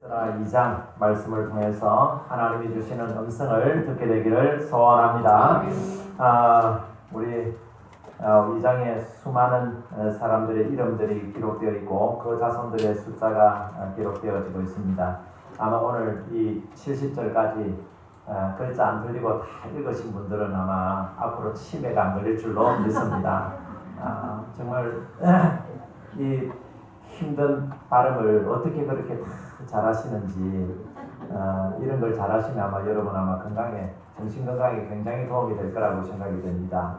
자, 2장 말씀을 통해서 하나님이 주시는 음성을 듣게 되기를 소원합니다. 아, 우리 어, 2장에 수많은 어, 사람들의 이름들이 기록되어 있고 그 자손들의 숫자가 어, 기록되어지고 있습니다. 아마 오늘 이 70절까지 어, 글자 안 틀리고 다 읽으신 분들은 아마 앞으로 치매가 안 걸릴 줄로 믿습니다. 아, 정말 이 힘든 발음을 어떻게 그렇게 다 잘하시는지 어, 이런 걸 잘하시면 아마 여러분 아마 건강에 정신 건강에 굉장히 도움이 될 거라고 생각이 됩니다.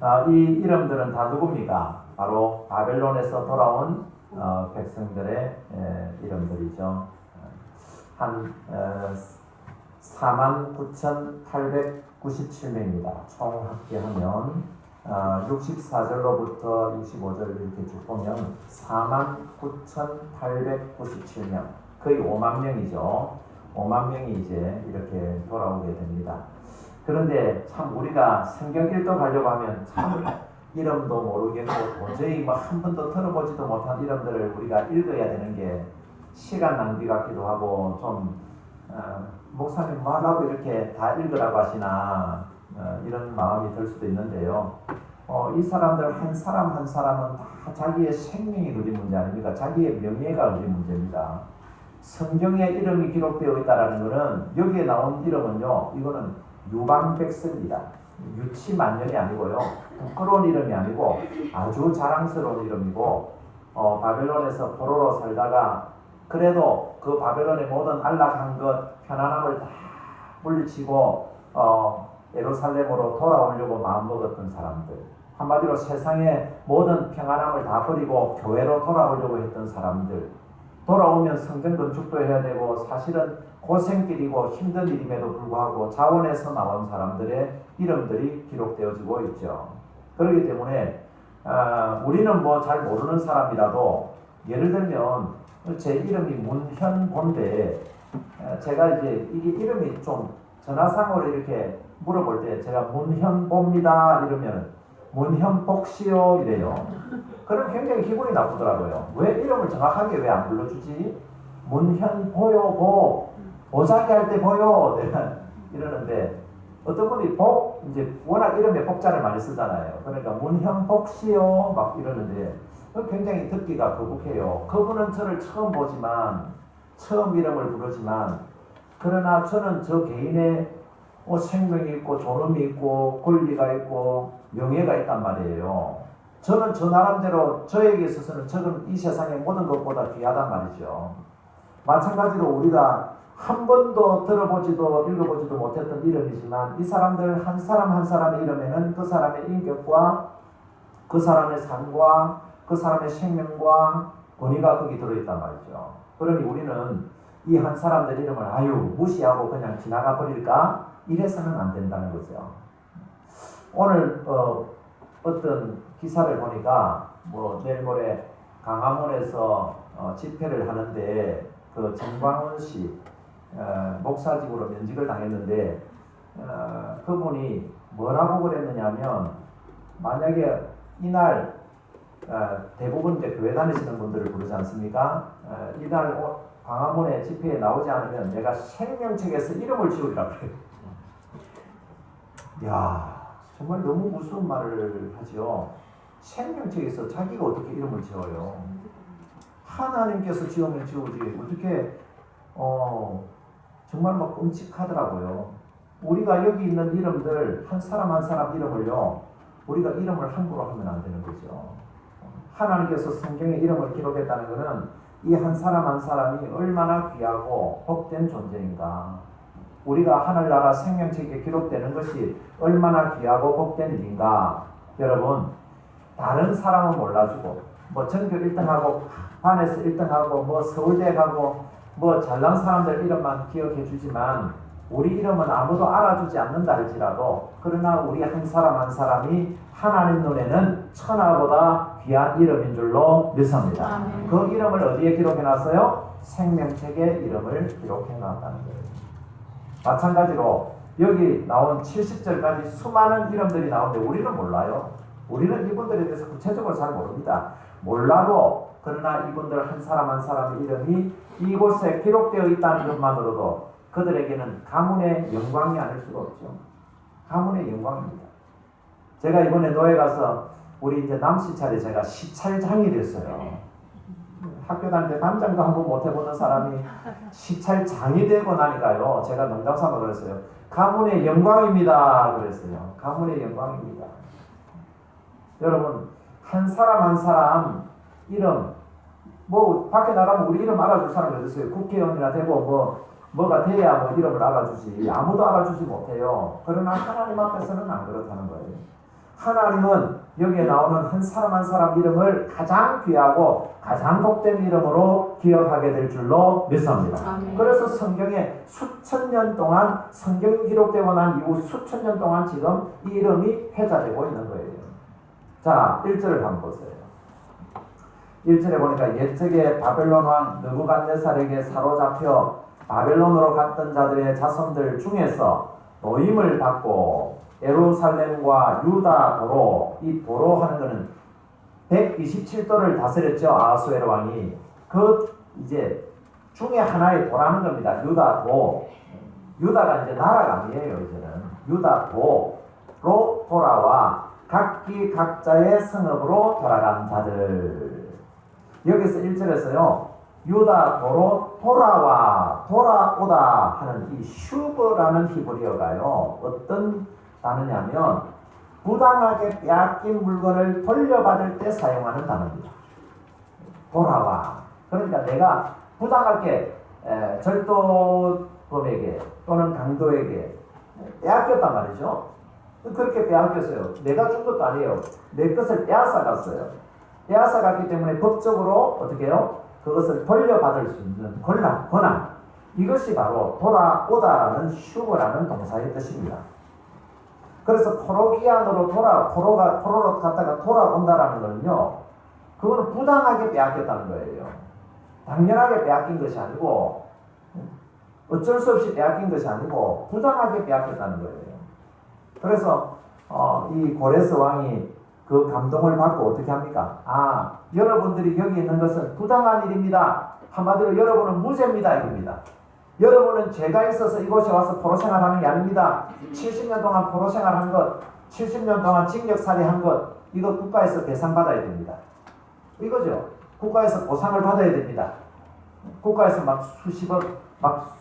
어, 이 이름들은 다 누굽니까? 바로 바벨론에서 돌아온 어, 백성들의 에, 이름들이죠. 한 어, 49,897명입니다. 총 합계하면 어, 64절로부터 65절 이렇게 쭉 보면 49,897명 거의 5만 명이죠. 5만 명이 이제 이렇게 돌아오게 됩니다. 그런데 참 우리가 성경 읽도 가려고 하면 참 이름도 모르겠고 도저히 뭐 한 번도 들어보지도 못한 이름들을 우리가 읽어야 되는 게 시간 낭비 같기도 하고 좀 어, 목사님 뭐하라고 이렇게 다 읽으라고 하시나 어, 이런 마음이 들 수도 있는데요. 어, 이 사람들 한 사람 한 사람은 다 자기의 생명이 걸린 문제 아닙니까? 자기의 명예가 걸린 문제입니다. 성경에 이름이 기록되어 있다라는 것은 여기에 나온 이름은요, 이거는 유방백성입니다. 유치만년이 아니고요, 부끄러운 이름이 아니고 아주 자랑스러운 이름이고, 어, 바벨론에서 포로로 살다가 그래도 그 바벨론의 모든 안락한 것, 편안함을 다 물리치고 어, 예루살렘으로 돌아오려고 마음먹었던 사람들. 한마디로 세상의 모든 평안함을 다 버리고 교회로 돌아오려고 했던 사람들. 돌아오면 성전 건축도 해야 되고 사실은 고생길이고 힘든 일임에도 불구하고 자원에서 나온 사람들의 이름들이 기록되어지고 있죠. 그렇기 때문에 아, 우리는 뭐 잘 모르는 사람이라도 예를 들면 제 이름이 문현본데 아, 제가 이제 이게 이름이 좀 전화상으로 이렇게 물어볼 때 제가 문현보입니다 이러면 문현복시요 이래요. 그럼 굉장히 기분이 나쁘더라고요. 왜 이름을 정확하게 왜 안 불러주지? 문현보요 보 보자기 할 때 보요 내가 이러는데 어떤 분이 복 이제 워낙 이름에 복자를 많이 쓰잖아요. 그러니까 문현복시요 막 이러는데 굉장히 듣기가 거북해요. 그분은 저를 처음 보지만 처음 이름을 부르지만 그러나 저는 저 개인의 뭐 생명이 있고 존엄이 있고 권리가 있고 명예가 있단 말이에요. 저는 저 나름대로 저에게 있어서는 저는 이 세상의 모든 것보다 귀하단 말이죠. 마찬가지로 우리가 한 번도 들어보지도 읽어보지도 못했던 이름이지만 이 사람들 한 사람 한 사람의 이름에는 그 사람의 인격과 그 사람의 삶과 그 사람의 생명과 권위가 거기 들어있단 말이죠. 그러니 우리는 이 한 사람들 이름을 아유 무시하고 그냥 지나가 버릴까 이래서는 안 된다는 거죠. 오늘 어, 어떤 기사를 보니까 뭐 내일 모레 강화문에서 어, 집회를 하는데 그 정광훈 씨 어, 목사직으로 면직을 당했는데 어, 그분이 뭐라고 그랬느냐면 만약에 이날 어, 대부분 이제 교회 다니시는 분들을 부르지 않습니까? 어, 이날 오- 광화문에 집회에 나오지 않으면 내가 생명책에서 이름을 지우리라 그래요. 야 정말 너무 무서운 말을 하지요. 생명책에서 자기가 어떻게 이름을 지어요? 하나님께서 지으면 지우지 어떻게 어 정말 막 끔찍하더라고요. 우리가 여기 있는 이름들 한 사람 한 사람 이름을요 우리가 이름을 함부로 하면 안 되는 거죠. 하나님께서 성경에 이름을 기록했다는 것은 이 한 사람 한 사람이 얼마나 귀하고 복된 존재인가. 우리가 하늘나라 생명책에 기록되는 것이 얼마나 귀하고 복된 일인가. 여러분, 다른 사람은 몰라주고, 뭐 전교 1등하고, 반에서 1등하고, 뭐 서울대 가고, 뭐 잘난 사람들 이름만 기억해 주지만, 우리 이름은 아무도 알아주지 않는다 할지라도, 그러나 우리 한 사람 한 사람이 하나님 눈에는 천하보다 귀한 이름인 줄로 믿습니다. 그 이름을 어디에 기록해 놨어요? 생명책에 이름을 기록해 놨다는 거예요. 마찬가지로 여기 나온 70절까지 수많은 이름들이 나오는데 우리는 몰라요. 우리는 이분들에 대해서 구체적으로 잘 모릅니다. 몰라도 그러나 이분들 한 사람 한 사람의 이름이 이곳에 기록되어 있다는 것만으로도 그들에게는 가문의 영광이 아닐 수가 없죠. 가문의 영광입니다. 제가 이번에 노예 가서 우리 이제 남씨 차례 제가 시찰장이 됐어요. 학교 다닐 때 담장도 한 번 못 해보는 사람이 시찰장이 되고 나니까요. 제가 농담 삼아 그랬어요. 가문의 영광입니다. 그랬어요. 가문의 영광입니다. 여러분 한 사람 한 사람 이름 뭐 밖에 나가면 우리 이름 알아줄 사람이 어디 있어요? 국회의원이나 되고 뭐 뭐가 돼야 뭐 이름을 알아주지 아무도 알아주지 못해요. 그러나 하나님 앞에서는 안 그렇다는 거예요. 하나님은 여기에 나오는 한 사람 한 사람 이름을 가장 귀하고 가장 복된 이름으로 기억하게 될 줄로 믿습니다. 아멘. 그래서 성경에 수천 년 동안 성경이 기록되고 난 이후 수천 년 동안 지금 이 이름이 회자되고 있는 거예요. 자, 1절을 한번 보세요. 1절에 보니까 옛적에 바벨론 왕 느부갓네살에게 사로잡혀 바벨론으로 갔던 자들의 자손들 중에서 노임을 받고 예루살렘과 유다 도로 이 도로 하는 거는 127도를 다스렸죠 아하수에르 왕이. 그 이제 중에 하나의 도라는 겁니다 유다도 유다가 이제 나라가 아니에요 이제는. 유다도로 돌아와 각기 각자의 성읍으로 돌아간 자들. 여기서 1절에서요 유다도로 돌아와 돌아오다 하는 이 슈브라는 히브리어가요 어떤 단어냐면 부당하게 빼앗긴 물건을 돌려받을 때 사용하는 단어입니다. 돌아와. 그러니까 내가 부당하게 에, 절도범에게 또는 강도에게 빼앗겼단 말이죠. 그렇게 빼앗겼어요. 내가 준 것도 아니에요. 내 것을 빼앗아 갔어요. 빼앗아 갔기 때문에 법적으로 어떻게 해요? 그것을 돌려받을 수 있는 권한, 권한. 이것이 바로 돌아오다라는 슈브라는 동사의 뜻입니다. 그래서 포로기안으로 돌아 포로가 포로로 갔다가 돌아온다라는 거는요. 그거는 부당하게 빼앗겼다는 거예요. 당연하게 빼앗긴 것이 아니고 어쩔 수 없이 빼앗긴 것이 아니고 부당하게 빼앗겼다는 거예요. 그래서 어, 이 고레스 왕이 그 감동을 받고 어떻게 합니까? 아 여러분들이 여기 있는 것은 부당한 일입니다. 한마디로 여러분은 무죄입니다 이겁니다. 여러분은 죄가 있어서 이곳에 와서 포로 생활하는 게 아닙니다. 70년 동안 포로 생활한 것, 70년 동안 징역살이 한 것, 이거 국가에서 배상받아야 됩니다. 이거죠. 국가에서 보상을 받아야 됩니다. 국가에서 막 수십억, 막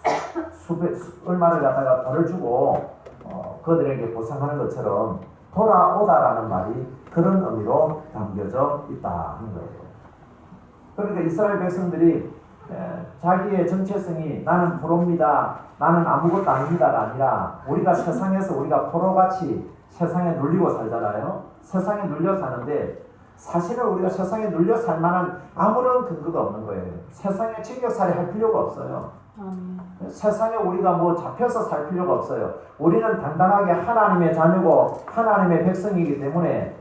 수백, 수, 얼마를 갖다가 벌을 주고 어, 그들에게 보상하는 것처럼 돌아오다라는 말이 그런 의미로 담겨져 있다 하는 거예요. 그러니까 이스라엘 백성들이 에, 자기의 정체성이 나는 포로입니다. 나는 아무것도 아닙니다가 아니라 우리가 세상에서 우리가 포로같이 세상에 눌리고 살잖아요. 세상에 눌려 사는데 사실은 우리가 세상에 눌려 살 만한 아무런 근거가 없는 거예요. 세상에 징역살이 할 필요가 없어요. 아멘. 세상에 우리가 뭐 잡혀서 살 필요가 없어요. 우리는 단단하게 하나님의 자녀고 하나님의 백성이기 때문에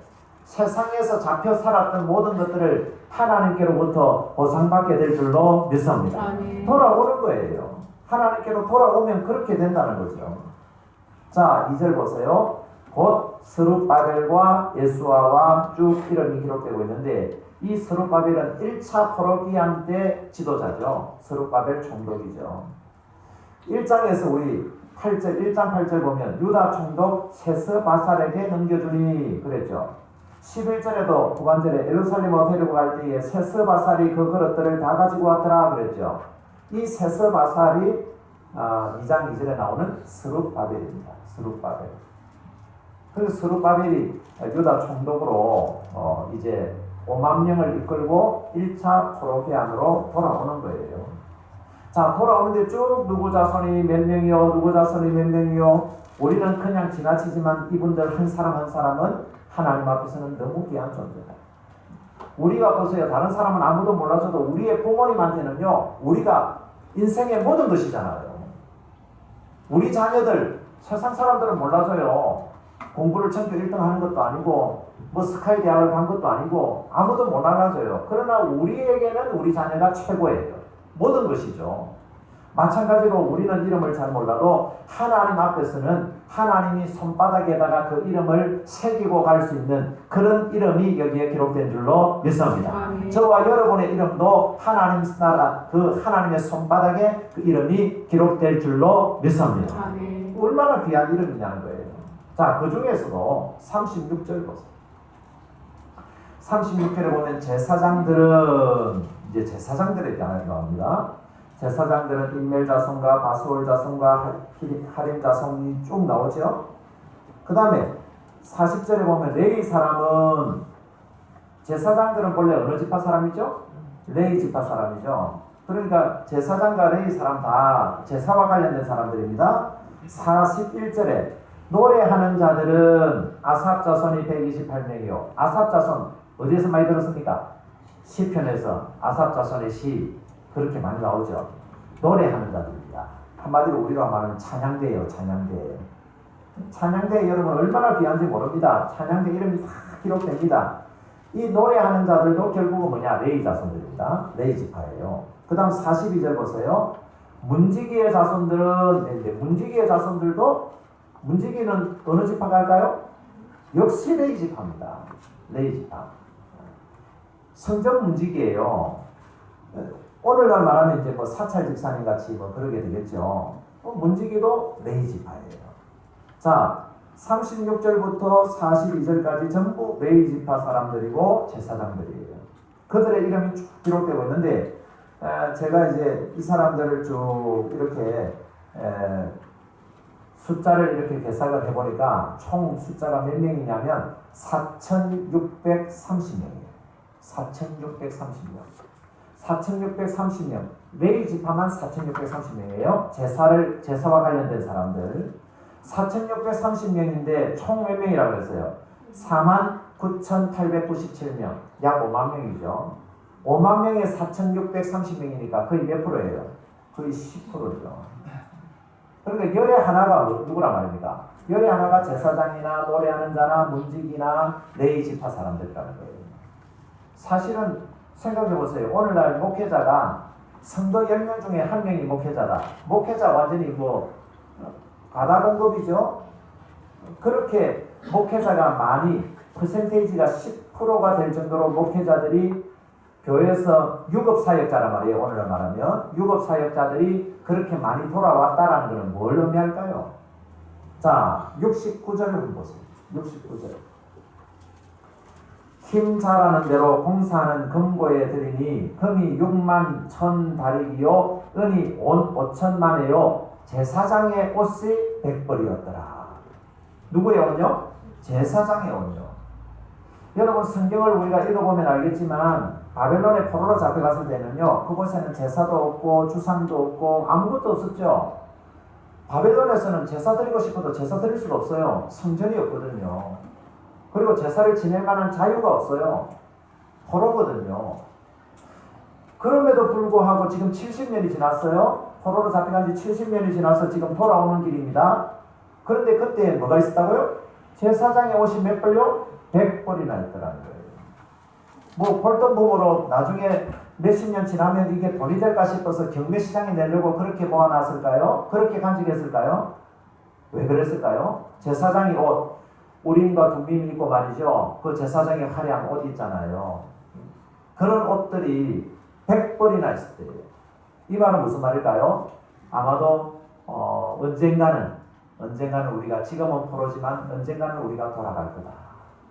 세상에서 잡혀 살았던 모든 것들을 하나님께로부터 보상받게 될 줄로 믿습니다. 돌아오는 거예요. 하나님께로 돌아오면 그렇게 된다는 거죠. 자, 2절 보세요. 곧 스룹바벨과 예수아와 쭉 이름이 기록되고 있는데 이 스룹바벨은 1차 포로기한 때 지도자죠. 스룹바벨 총독이죠. 1장에서 우리 8절 1장 8절 보면 유다 총독 세스바살에게 넘겨주니 그랬죠. 11절에도 후반절에 예루살렘으로 데리고 갈 때에 세스바살이 그 그릇들을 다 가지고 왔더라 그랬죠. 이 세스바살이 아, 2장 2절에 나오는 스룹바벨입니다. 스룹바벨. 그 스룹바벨이 유다 총독으로 어, 이제 5만 명을 이끌고 1차 포로기안으로 돌아오는 거예요. 자 돌아오는데 쭉 누구 자손이 몇 명이요 누구 자손이 몇 명이요 우리는 그냥 지나치지만 이분들 한 사람 한 사람은 하나님 앞에서는 너무 귀한 존재다. 우리가 보세요 다른 사람은 아무도 몰라줘도 우리의 부모님한테는요 우리가 인생의 모든 것이잖아요. 우리 자녀들 세상 사람들은 몰라줘요. 공부를 전교 1등 하는 것도 아니고 뭐 스카이 대학을 간 것도 아니고 아무도 못 알아줘요. 그러나 우리에게는 우리 자녀가 최고예요. 모든 것이죠. 마찬가지로 우리는 이름을 잘 몰라도 하나님 앞에서는 하나님이 손바닥에다가 그 이름을 새기고 갈 수 있는 그런 이름이 여기에 기록된 줄로 믿습니다. 아멘. 저와 여러분의 이름도 하나님 나라 그 하나님의 손바닥에 그 이름이 기록될 줄로 믿습니다. 아멘. 얼마나 귀한 이름이냐는 거예요. 자, 그 중에서도 36절 보세요. 36절에 보면 제사장들은 이제 제사장들에 대한 겁니다. 제사장들은 인멜 자손과 바스올 자손과 하림 자손이 쭉 나오죠. 그 다음에 40절에 보면 레이 사람은 제사장들은 본래 어느 지파 사람이죠? 레이 지파 사람이죠. 그러니까 제사장과 레이 사람 다 제사와 관련된 사람들입니다. 41절에 노래하는 자들은 아삽 자손이 128명이요. 아삽 자손 어디에서 많이 들었습니까? 시편에서 아삽 자손의 시 그렇게 많이 나오죠. 노래하는 자들입니다. 한마디로 우리로 말하면 찬양대예요. 찬양대. 찬양대 여러분 얼마나 귀한지 모릅니다. 찬양대 이름이 다 기록됩니다. 이 노래하는 자들도 결국은 뭐냐? 레이 자손들입니다. 레이 지파예요. 그 다음 42절 보세요. 문지기의 자손들은 이제 문지기의 자손들도 문지기는 어느 지파가 할까요? 역시 레이 지파입니다. 레이 지파. 성전 문지기예요. 오늘날 말하면 이제 뭐 사찰 집사님 같이 뭐 그러게 되겠죠. 어, 문지기도 레이 지파예요. 자, 36절부터 42절까지 전부 레이 지파 사람들이고 제사장들이에요. 그들의 이름이 쭉 기록되고 있는데 에, 제가 이제 이 사람들을 쭉 이렇게 에, 숫자를 이렇게 계산을 해보니까 총 숫자가 몇 명이냐면 4,630명이에요. 4,630명. 4,630명. 레이 지파만 4,630명이에요. 제사를 제사와 관련된 사람들. 4,630명인데 총 몇 명이라고 했어요? 49,897명. 약 5만 명이죠. 5만 명에 4,630명이니까 거의 몇 프로예요? 거의 10%죠. 그러니까 열의 하나가 뭐- 누구란 말입니까? 열의 하나가 제사장이나 노래하는 자나 문직이나 레이 지파 사람들이라는 거예요. 사실은 생각해 보세요. 오늘날 목회자가 성도 10명 중에 한 명이 목회자다. 목회자 완전히 뭐 가다 공급이죠. 그렇게 목회자가 많이 퍼센테이지가 10%가 될 정도로 목회자들이 교회에서 유급 사역자란 말이에요. 오늘날 말하면 유급 사역자들이 그렇게 많이 돌아왔다라는 것은 뭘 의미할까요? 자, 69절을 보세요. 69절. 힘 잘하는 대로 공사하는 금고에 드리니 금이 6만 천 다리기요 은이 온 5천만에요 제사장의 옷이 백벌이었더라. 누구의 옷요? 제사장의 옷요. 여러분 성경을 우리가 읽어보면 알겠지만 바벨론의 포로로 잡혀갔을 때는요 그곳에는 제사도 없고 주상도 없고 아무것도 없었죠. 바벨론에서는 제사 드리고 싶어도 제사 드릴 수가 없어요. 성전이 없거든요. 그리고 제사를 만한 자유가 없어요. 포로거든요. 그럼에도 불구하고 지금 70년이 지났어요. 포로로 잡혀간 지 70년이 지나서 지금 돌아오는 길입니다. 그런데 그때 뭐가 있었다고요? 제사장의 옷이 몇 벌요? 100벌이나 있더라는 거예요. 뭐 폴돈봉으로 나중에 몇십 년 지나면 이게 돈이 될까 싶어서 경매시장에 내려고 그렇게 모아놨을까요? 그렇게 간직했을까요? 왜 그랬을까요? 제사장이 옷, 우림과 둠빔이 있고 말이죠. 그 제사장의 화려한 옷 있잖아요. 그런 옷들이 100벌이나 있을 때예요. 이 말은 무슨 말일까요? 아마도 어, 언젠가는 언젠가는 우리가 지금은 포로지만 언젠가는 우리가 돌아갈 거다.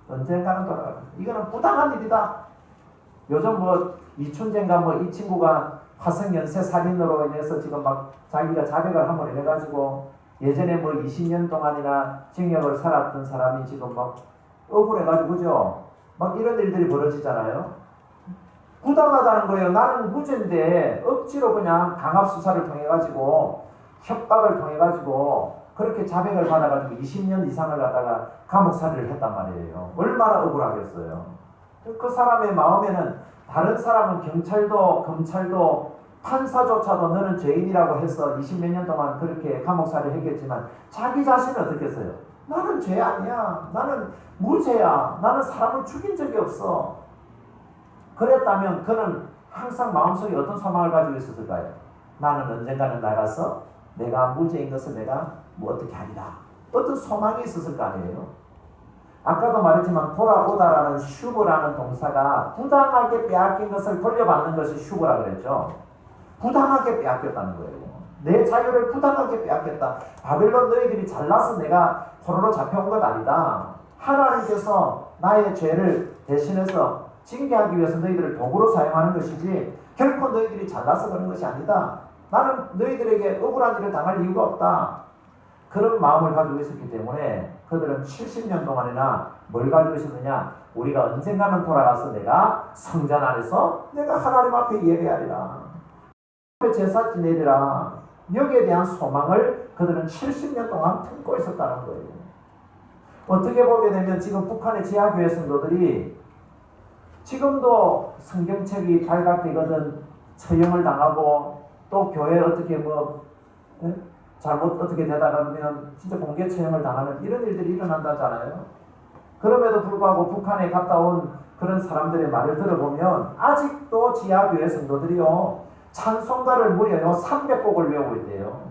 언젠가는 돌아갈 거다. 이거는 부당한 일이다. 요즘 뭐 이춘재인가 뭐 이 친구가 화성 연쇄 살인으로 인해서 지금 막 자기가 자백을 한번 해가지고 예전에 뭐 20년 동안이나 징역을 살았던 사람이 지금 막 억울해가지고 그죠? 막 이런 일들이 벌어지잖아요. 부당하다는 거예요. 나는 무죄인데 억지로 그냥 강압 수사를 통해 가지고 협박을 통해 가지고 그렇게 자백을 받아가지고 20년 이상을 갖다가 감옥살이를 했단 말이에요. 얼마나 억울하겠어요. 그 사람의 마음에는 다른 사람은 경찰도 검찰도 판사조차도 너는 죄인이라고 해서 20몇 년 동안 그렇게 감옥살이를 했겠지만 자기 자신은 어떻겠어요? 나는 죄 아니야. 나는 무죄야. 나는 사람을 죽인 적이 없어. 그랬다면 그는 항상 마음속에 어떤 소망을 가지고 있었을까요? 나는 언젠가는 나가서 내가 무죄인 것을 내가 뭐 어떻게 하리라. 어떤 소망이 있었을 거 아니에요. 아까도 말했지만 돌아오다라는 슈브라는 동사가 부당하게 빼앗긴 것을 돌려받는 것이 슈브라 그랬죠. 부당하게 빼앗겼다는 거예요. 내 자유를 부당하게 빼앗겼다. 바벨론 너희들이 잘나서 내가 포로로 잡혀온 것 아니다. 하나님께서 나의 죄를 대신해서 징계하기 위해서 너희들을 도구로 사용하는 것이지 결코 너희들이 잘나서 그런 것이 아니다. 나는 너희들에게 억울한 일을 당할 이유가 없다. 그런 마음을 가지고 있었기 때문에 그들은 70년 동안이나 뭘 가지고 있었느냐? 우리가 언젠가는 돌아가서 내가 성전 안에서 내가 하나님 앞에 예배하리라. 앞에 제사 지내리라. 여기에 대한 소망을 그들은 70년 동안 품고 있었다는 거예요. 어떻게 보게 되면 지금 북한의 지하교회 성도들이 지금도 성경책이 발각되거든 처형을 당하고 또 교회 어떻게 뭐 예? 잘못 어떻게 되다가 그러면 진짜 공개 처형을 당하는 이런 일들이 일어난다잖아요. 그럼에도 불구하고 북한에 갔다 온 그런 사람들의 말을 들어보면 아직도 지하교회 성도들이요 찬송가를 무려요 300곡을 외우고 있대요.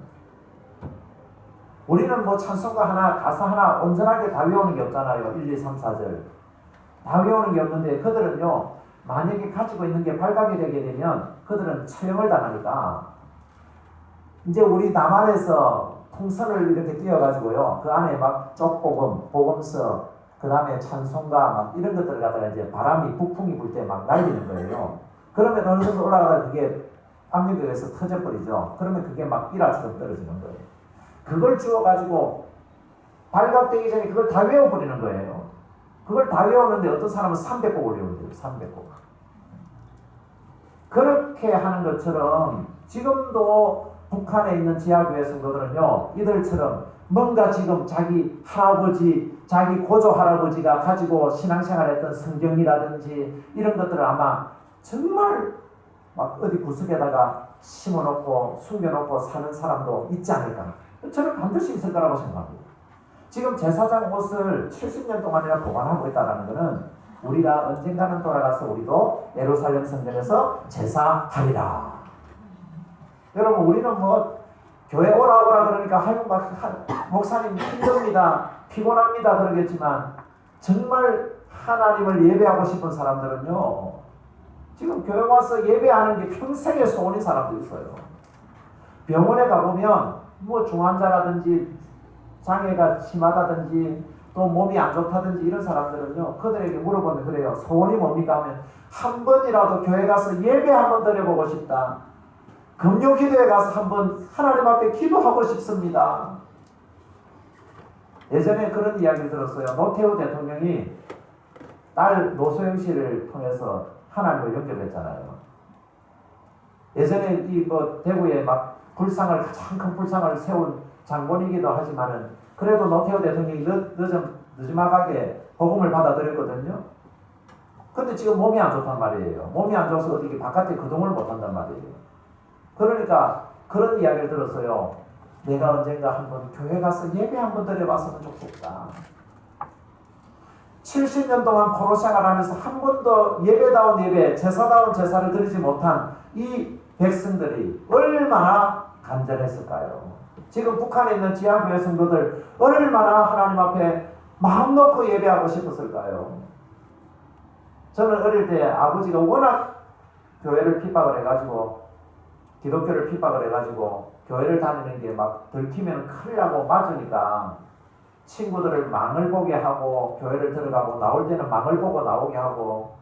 우리는 뭐 찬송가 하나 가사 하나 온전하게 다 외우는 게 없잖아요. 1, 2, 3, 4절 다 외우는 게 없는데 그들은요 만약에 가지고 있는 게 발각이 되게 되면 그들은 처형을 당하니까 이제 우리 남한에서 통선을 이렇게 띄워가지고요. 그 안에 막 쪽복음, 복음서, 그 다음에 찬송가 막 이런 것들을 갖다가 이제 바람이 북풍이 불 때 막 날리는 거예요. 그러면 어느 정도 올라가다 그게 압력에서 터져버리죠. 그러면 그게 막 일화처럼 떨어지는 거예요. 그걸 주워가지고 발각되기 전에 그걸 다 외워버리는 거예요. 그걸 다 외우는데 어떤 사람은 300곡을 외운대요. 300곡. 그렇게 하는 것처럼 지금도 북한에 있는 지하교회 성도들은요, 이들처럼 뭔가 지금 자기 할아버지, 자기 고조 할아버지가 가지고 신앙생활했던 성경이라든지 이런 것들을 아마 정말 막 어디 구석에다가 심어놓고 숨겨놓고 사는 사람도 있지 않을까. 저는 반드시 있을 거라고 생각합니다. 지금 제사장 옷을 70년 동안이나 보관하고 있다는 것은 우리가 언젠가는 돌아가서 우리도 예루살렘 성전에서 제사하리라. 여러분 우리는 뭐 교회 오라 오라 그러니까 하여 막 목사님 힘듭니다 피곤합니다 그러겠지만 정말 하나님을 예배하고 싶은 사람들은요 지금 교회 와서 예배하는 게 평생의 소원인 사람도 있어요 병원에 가보면 뭐 중환자라든지 장애가 심하다든지 또 몸이 안 좋다든지 이런 사람들은요 그들에게 물어보면 그래요 소원이 뭡니까 하면 한 번이라도 교회 가서 예배 한 번 드려보고 싶다 금요 기도에 가서 한 번 하나님 앞에 기도하고 싶습니다. 예전에 그런 이야기를 들었어요. 노태우 대통령이 딸 노소영 씨를 통해서 하나님을 연결했잖아요. 예전에 이 뭐 대구에 막 불상을 가장 큰 불상을 세운 장본이기도 하지만은 그래도 노태우 대통령이 늦, 늦은 늦지막하게 복음을 받아들였거든요. 근데 지금 몸이 안 좋단 말이에요. 몸이 안 좋아서 어떻게 바깥에 거동을 못 한단 말이에요. 그러니까 그런 이야기를 들었어요. 내가 언젠가 한번 교회 가서 예배 한번 드려봤으면 좋겠다. 70년 동안 포로 생활하면서 한 번도 예배다운 예배, 제사다운 제사를 드리지 못한 이 백성들이 얼마나 간절했을까요? 지금 북한에 있는 지하교회 성도들 얼마나 하나님 앞에 마음 놓고 예배하고 싶었을까요? 저는 어릴 때 아버지가 워낙 교회를 핍박을 해가지고 기독교를 핍박을 해가지고 교회를 다니는 게 막 들키면 큰일 나고 맞으니까 친구들을 망을 보게 하고 교회를 들어가고 나올 때는 망을 보고 나오게 하고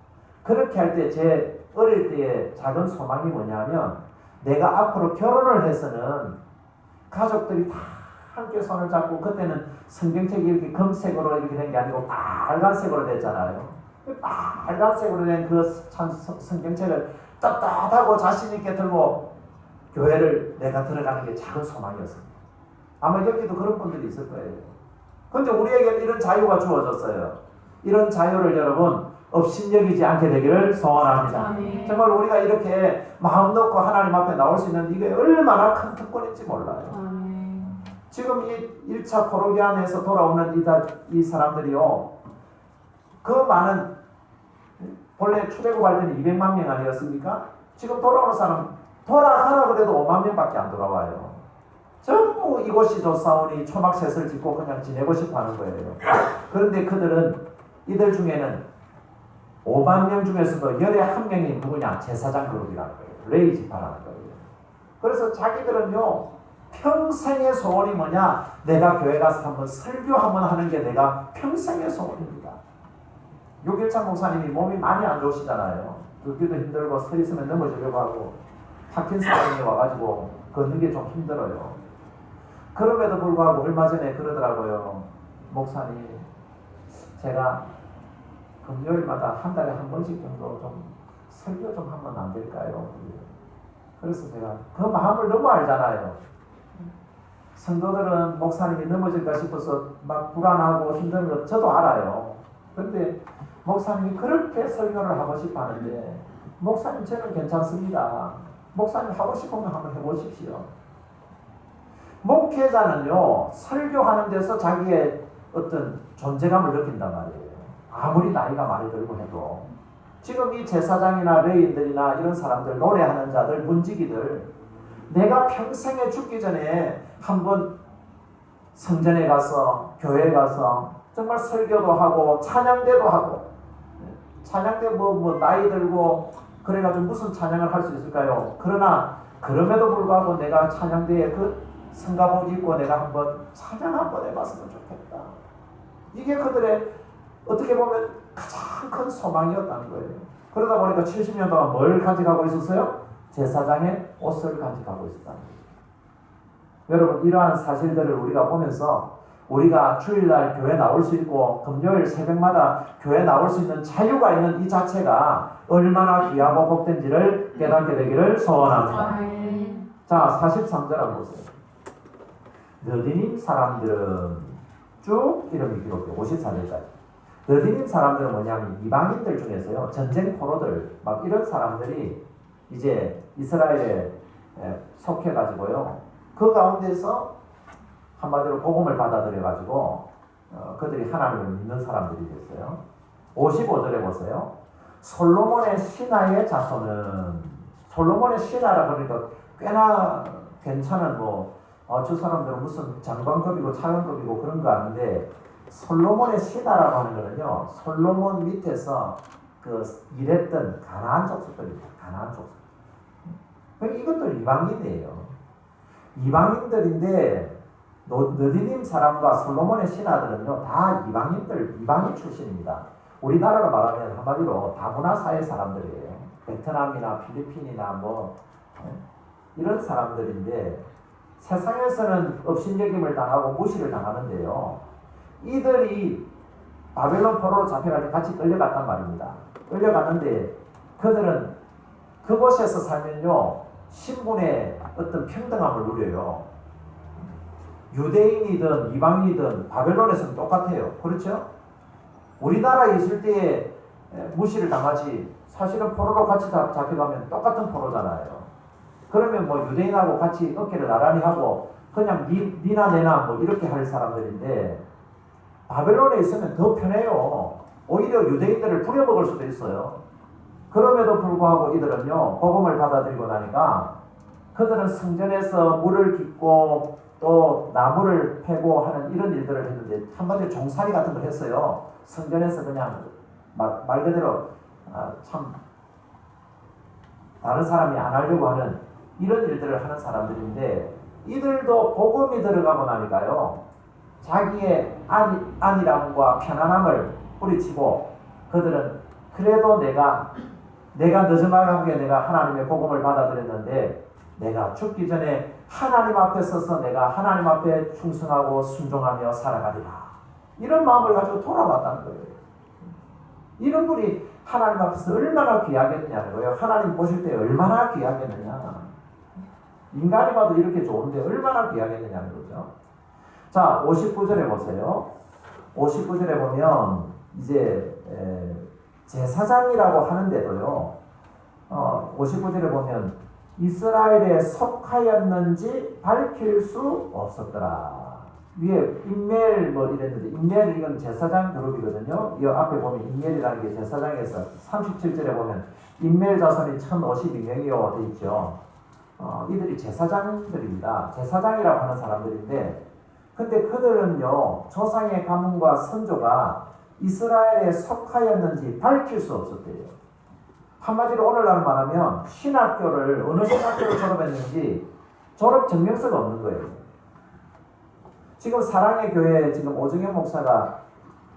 그렇게 할 때 제 어릴 때의 작은 소망이 뭐냐면 내가 앞으로 결혼을 해서는 가족들이 다 함께 손을 잡고 그때는 성경책이 이렇게 금색으로 이렇게 된 게 아니고 빨간색으로 됐잖아요. 빨간색으로 된 그 성경책을 떳떳하고 자신 있게 들고 교회를 내가 들어가는 게 작은 소망이었습니다. 아마 여기도 그런 분들이 있을 거예요. 근데 우리에게 이런 자유가 주어졌어요. 이런 자유를 여러분 업신여기지 않게 되기를 소원합니다. 아멘. 정말 우리가 이렇게 마음 놓고 하나님 앞에 나올 수 있는 이게 얼마나 큰 특권인지 몰라요. 아멘. 지금 이 1차 포로기 안에서 돌아오는 이, 다, 이 사람들이요. 그 많은 본래 출애굽 할 때는 200만 명 아니었습니까? 지금 돌아오는 사람 돌아가라 그래도 5만 명밖에 안 돌아와요. 전부 이곳이 좋사오니 초막셋을 짓고 그냥 지내고 싶어 하는 거예요. 그런데 그들은 이들 중에는 5만 명 중에서도 열에 한 명이 누구냐? 제사장 그룹이라는 거예요. 레이 지파라는 거예요. 그래서 자기들은요, 평생의 소원이 뭐냐? 내가 교회 가서 한번 설교 한번 하는 게 내가 평생의 소원입니다. 육일창 목사님이 몸이 많이 안 좋으시잖아요. 걷기도 힘들고 서 있으면 넘어지려고 하고 파킨슨병이 와가지고 걷는 게 좀 힘들어요. 그럼에도 불구하고 얼마 전에 그러더라고요. 목사님, 제가 금요일마다 한 달에 한 번씩 정도 좀 설교 좀 하면 안 될까요? 그래서 제가 그 마음을 너무 알잖아요. 성도들은 목사님이 넘어질까 싶어서 막 불안하고 힘든 거 저도 알아요. 그런데 목사님이 그렇게 설교를 하고 싶어 하는데 목사님 저는 괜찮습니다. 목사님 하고 싶으면 한번 해보십시오. 목회자는요 설교하는 데서 자기의 어떤 존재감을 느낀단 말이에요. 아무리 나이가 많이 들고 해도 지금 이 제사장이나 레인들이나 이런 사람들 노래하는 자들 문지기들 내가 평생에 죽기 전에 한번 성전에 가서 교회에 가서 정말 설교도 하고 찬양대도 하고 찬양대 뭐, 뭐 나이 들고 그래가지고 무슨 찬양을 할 수 있을까요? 그러나 그럼에도 불구하고 내가 찬양대에 그 성가복 입고 내가 한번 찬양 한번 해봤으면 좋겠다. 이게 그들의 어떻게 보면 가장 큰 소망이었다는 거예요. 그러다 보니까 70년 동안 뭘 가져가고 있었어요? 제사장의 옷을 가져가고 있었다는 거예요. 여러분 이러한 사실들을 우리가 보면서 우리가 주일날 교회 나올 수 있고 금요일 새벽마다 교회 나올 수 있는 자유가 있는 이 자체가 얼마나 귀하고 복된지를 깨닫게 되기를 소원합니다. 자 43절 한번 보세요. 느디님 사람들은 쭉 이름이 기록돼 54절까지. 느디님 사람들은 뭐냐면 이방인들 중에서요 전쟁 포로들 막 이런 사람들이 이제 이스라엘에 속해 가지고요 그 가운데서 한마디로 복음을 받아들여 가지고 어, 그들이 하나님을 믿는 사람들이 됐어요. 55절에 보세요. 솔로몬의 신하의 자손은 솔로몬의 신하라 그러니까 꽤나 괜찮은 뭐 어, 저 사람들은 무슨 장관급이고 차관급이고 그런 거 아는데 솔로몬의 신하라고 하는 거는요. 솔로몬 밑에서 그 일했던 가나안 족속들입니다. 가나안 족속. 이것도 이방인이에요. 이방인들인데 너디님 사람과 솔로몬의 신하들은요 다 이방인들 이방인 출신입니다. 우리나라로 말하면 한마디로 다문화 사회 사람들이에요. 베트남이나 필리핀이나 뭐 이런 사람들인데 세상에서는 업신여김을 당하고 무시를 당하는데요. 이들이 바벨론 포로로 잡혀갈 때 같이 끌려갔단 말입니다. 끌려갔는데 그들은 그곳에서 살면요 신분의 어떤 평등함을 누려요. 유대인이든 이방인이든 바벨론에서는 똑같아요. 그렇죠? 우리나라에 있을 때 무시를 당하지 사실은 포로로 같이 잡혀가면 똑같은 포로잖아요. 그러면 뭐 유대인하고 같이 어깨를 나란히 하고 그냥 니, 니나 내나 뭐 이렇게 할 사람들인데 바벨론에 있으면 더 편해요. 오히려 유대인들을 부려먹을 수도 있어요. 그럼에도 불구하고 이들은요, 복음을 받아들이고 나니까 그들은 성전에서 물을 깃고 또 나무를 패고 하는 이런 일들을 했는데 한마디로 종살이 같은 걸 했어요. 성전에서 그냥 말, 말 그대로 아, 참 다른 사람이 안 하려고 하는 이런 일들을 하는 사람들인데 이들도 복음이 들어가고 나니까요. 자기의 안, 안일함과 편안함을 뿌리치고 그들은 그래도 내가 내가 늦어나가게 내가 하나님의 복음을 받아들였는데 내가 죽기 전에 하나님 앞에 서서 내가 하나님 앞에 충성하고 순종하며 살아가리라. 이런 마음을 가지고 돌아왔다는 거예요. 이런 분이 하나님 앞에서 얼마나 귀하겠느냐는 거예요. 하나님 보실 때 얼마나 귀하겠느냐. 인간이 봐도 이렇게 좋은데 얼마나 귀하겠느냐는 거죠. 자, 59절에 보세요. 59절에 보면 이제 제사장이라고 하는데도요. 어, 59절에 보면 이스라엘에 속하였는지 밝힐 수 없었더라. 위에 인멜 뭐 이랬는데 인멜 이건 제사장 그룹이거든요. 이 앞에 보면 인멜이라는 게 제사장에서 37절에 보면 인멜 자손이 1052명이요 돼 있죠. 어, 이들이 제사장들입니다. 제사장이라고 하는 사람들인데 근데 그들은요 조상의 가문과 선조가 이스라엘에 속하였는지 밝힐 수 없었대요. 한마디로 오늘날 말하면 신학교를 어느 신학교를 졸업했는지 졸업 증명서가 없는 거예요. 지금 사랑의 교회 지금 오정현 목사가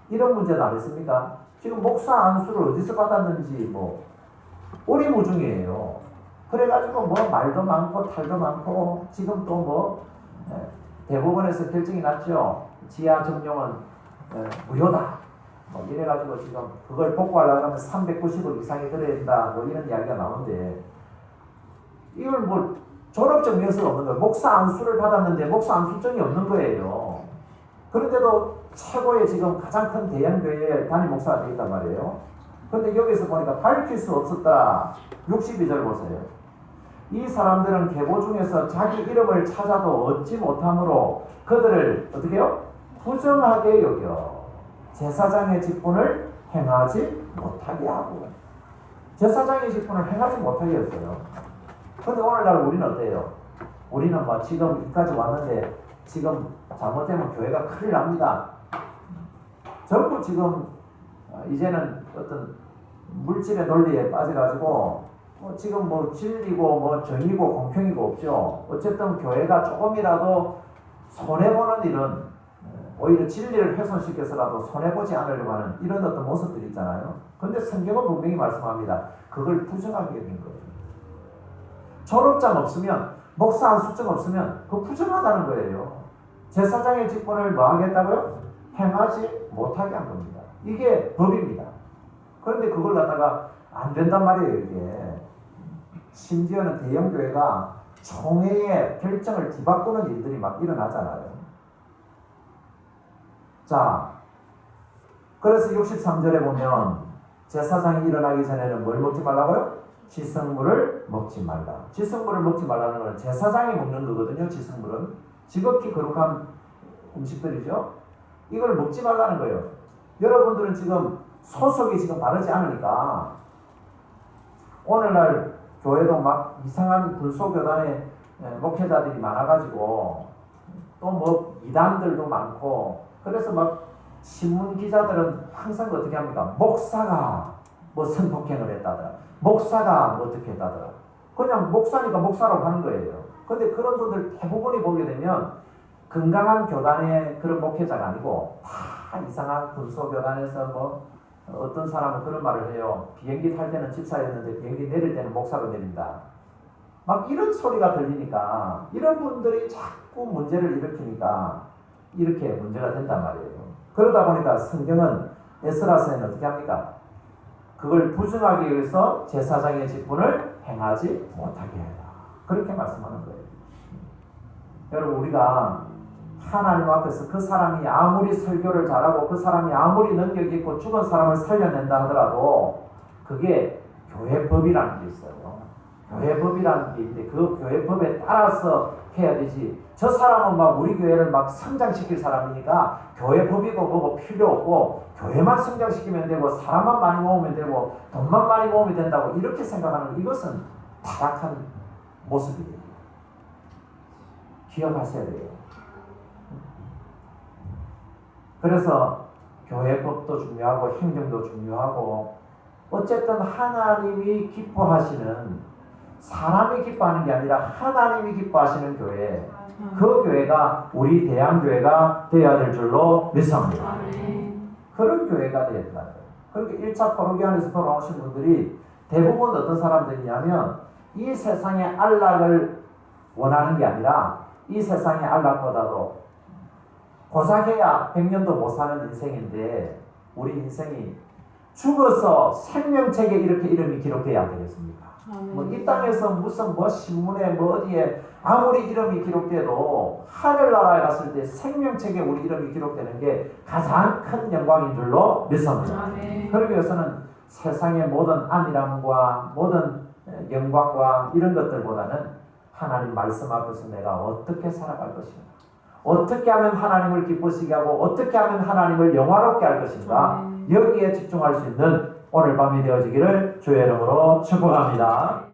이런 문제도 안 했습니까? 지금 목사 안수를 어디서 받았는지 뭐 오리무중이에요. 그래가지고 뭐 말도 많고 탈도 많고 지금 또뭐 대법원에서 결정이 났죠. 지하 정용은 에, 무효다. 뭐 이래가지고 지금 그걸 복구하려고 하면 390억 이상이 들어야 된다. 뭐 이런 이야기가 나오는데 이걸 뭐 졸업 증명서가 없는 거예요. 목사 안수를 받았는데 목사 안수증이 없는 거예요. 그런데도 최고의 지금 가장 큰 대형 교회의 담임 목사가 되어 있단 말이에요. 근데 여기서 보니까 밝힐 수 없었다. 62절 보세요. 이 사람들은 계보 중에서 자기 이름을 찾아도 얻지 못함으로 그들을 어떻게 해요? 부정하게 여겨 제사장의 직분을 행하지 못하게 하고 제사장의 직분을 행하지 못하게 했어요. 근데 오늘날 우리는 어때요? 우리는 뭐 지금 여기까지 왔는데 지금 잘못되면 교회가 큰일 납니다. 전부 지금 어, 이제는 어떤 물질의 논리에 빠져가지고 뭐 지금 뭐 진리고 뭐 정의고 공평이고 없죠. 어쨌든 교회가 조금이라도 손해 보는 일은 어, 오히려 진리를 훼손시켜서라도 손해 보지 않으려고 하는 이런 어떤 모습들이 있잖아요. 근데 성경은 분명히 말씀합니다. 그걸 부정하게 여긴 거예요. 졸업장 없으면 목사 안수증 없으면 그 부정하다는 거예요. 제사장의 직분을 뭐 하겠다고요? 행하지 못하게 한 겁니다. 이게 법입니다. 그런데 그걸 갖다가 안 된단 말이에요, 이게. 심지어는 대형 교회가 총회의 결정을 뒤바꾸는 일들이 막 일어나잖아요. 자, 그래서 63절에 보면 제사장이 일어나기 전에는 뭘 먹지 말라고요? 지성물을 먹지 말라. 지성물을 먹지 말라는 건 제사장이 먹는 거거든요. 지성물은 지극히 거룩한 음식들이죠. 이걸 먹지 말라는 거예요. 여러분들은 지금 소속이 지금 바르지 않으니까 오늘날 교회도 막 이상한 불소교단의 목회자들이 많아가지고 또 뭐 이단들도 많고 그래서 막 신문 기자들은 항상 어떻게 합니까? 목사가 뭐 성폭행을 했다더라. 목사가 뭐 어떻게 했다더라. 그냥 목사니까 목사라고 하는 거예요. 근데 그런 분들 대부분이 보게 되면 건강한 교단의 그런 목회자가 아니고 다 이상한 불소교단에서 뭐 어떤 사람은 그런 말을 해요. 비행기 탈 때는 집사였는데 비행기 내릴 때는 목사로 내린다. 막 이런 소리가 들리니까 이런 분들이 자꾸 문제를 일으키니까 이렇게 문제가 된단 말이에요. 그러다 보니까 성경은 에스라서는 어떻게 합니까? 그걸 부정하기 위해서 제사장의 직분을 행하지 못하게 해라. 그렇게 말씀하는 거예요. 여러분 우리가 하나님 앞에서 그 사람이 아무리 설교를 잘하고 그 사람이 아무리 능력이 있고 죽은 사람을 살려낸다 하더라도 그게 교회법이라는 게 있어요. 교회법이라는 게 있는데 그 교회법에 따라서 해야 되지. 저 사람은 막 우리 교회를 막 성장시킬 사람이니까 교회법이고 뭐고 필요 없고 교회만 성장시키면 되고 사람만 많이 모으면 되고 돈만 많이 모으면 된다고 이렇게 생각하는 이것은 타락한 모습이에요. 기억하셔야 돼요. 그래서 교회법도 중요하고 행정도 중요하고 어쨌든 하나님이 기뻐하시는 사람이 기뻐하는 게 아니라 하나님이 기뻐하시는 교회 그 교회가 우리 대한교회가 되어야 될 줄로 믿습니다. 그런 교회가 되어야 된다. 그러니까 1차 포로기안에서 돌아오신 분들이 대부분 어떤 사람들이냐면 이 세상의 안락을 원하는 게 아니라 이 세상의 안락보다도 고작해야 100년도 못 사는 인생인데 우리 인생이 죽어서 생명책에 이렇게 이름이 기록돼야 되겠습니까? 뭐이 땅에서 무슨 뭐 신문에 뭐 어디에 아무리 이름이 기록돼도 하늘나라에 갔을 때 생명책에 우리 이름이 기록되는 게 가장 큰 영광인 줄로 믿습니다. 그러기 위해서는 세상의 모든 안일함과 모든 영광과 이런 것들보다는 하나님 말씀 앞에서 내가 어떻게 살아갈 것인가 어떻게 하면 하나님을 기쁘시게 하고 어떻게 하면 하나님을 영화롭게 할 것인가 여기에 집중할 수 있는 오늘 밤이 되어지기를 주의 이름으로 축복합니다.